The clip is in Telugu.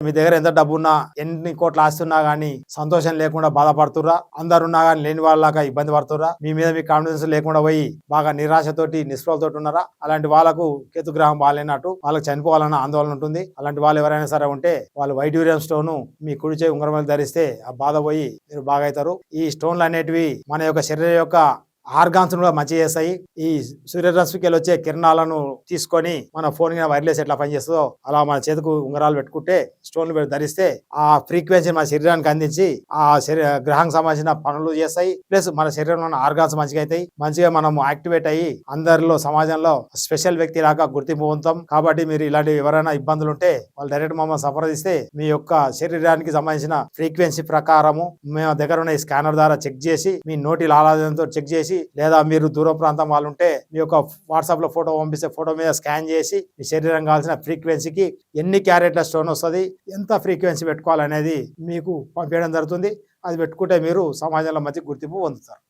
మీ దగ్గర ఎంత డబ్బు ఉన్నా ఎన్ని కోట్లు ఆస్తున్నా గానీ సంతోషం లేకుండా బాధపడుతుర్రా? అందరున్నా కానీ లేని వాళ్ళగా ఇబ్బంది పడుతుర్రా? మీ మీద మీ కాన్ఫిడెన్స్ లేకుండా పోయి బాగా నిరాశతోటి నిస్పృహతోటి ఉన్నారా? అలాంటి వాళ్ళకు కేతుగ్రహం బాగాలేనట్టు వాళ్ళకి చనిపోవాలన్న ఆందోళన ఉంటుంది. అలాంటి వాళ్ళు ఎవరైనా సరే ఉంటే వాళ్ళు వైడ్యూరియం స్టోన్ మీ కుడిచే ఉంగరం ధరిస్తే ఆ బాధ పోయి మీరు బాగా అవుతారు ఈ స్టోన్లు అనేటివి మన యొక్క శరీరం యొక్క ఆర్గాన్స్ను కూడా మంచి చేస్తాయి. ఈ సూర్యరశ్మికి వెళ్ళి వచ్చే కిరణాలను తీసుకొని మన ఫోన్కి వైర్లెస్ ఎట్లా పనిచేస్తుందో అలా మన చేతికి ఉంగరాలు పెట్టుకుంటే స్టోన్లు ధరిస్తే ఆ ఫ్రీక్వెన్సీ మన శరీరానికి అందించి ఆ శరీర గ్రహానికి సంబంధించిన పనులు చేస్తాయి. ప్లస్ మన శరీరంలో ఉన్న ఆర్గాన్స్ మంచిగా అవుతాయి. మంచిగా మనం యాక్టివేట్ అయ్యి అందరిలో సమాజంలో స్పెషల్ వ్యక్తి లాగా గుర్తింపు పొందుతాం. కాబట్టి మీరు ఇలాంటి ఎవరైనా ఇబ్బందులు ఉంటే వాళ్ళు డైరెక్ట్ మమ్మల్ని సంప్రదిస్తే మీ యొక్క శరీరానికి సంబంధించిన ఫ్రీక్వెన్సీ ప్రకారము మేము దగ్గర ఉన్న ఈ స్కానర్ ద్వారా చెక్ చేసి మీ నోటి లాలాజంతో చెక్ చేసి లేదా మీరు దూర ప్రాంతం వాళ్ళు ఉంటే మీ యొక్క వాట్సాప్లో ఫోటో పంపిస్తే ఫోటో మీద స్కాన్ చేసి మీ శరీరం కావాల్సిన ఫ్రీక్వెన్సీకి ఎన్ని క్యారెట్ల స్టోన్ వస్తుంది ఎంత ఫ్రీక్వెన్సీ పెట్టుకోవాలనేది మీకు పంపించడం జరుగుతుంది. అది పెట్టుకుంటే మీరు సమాజంలో మంచి గుర్తింపు పొందుతారు.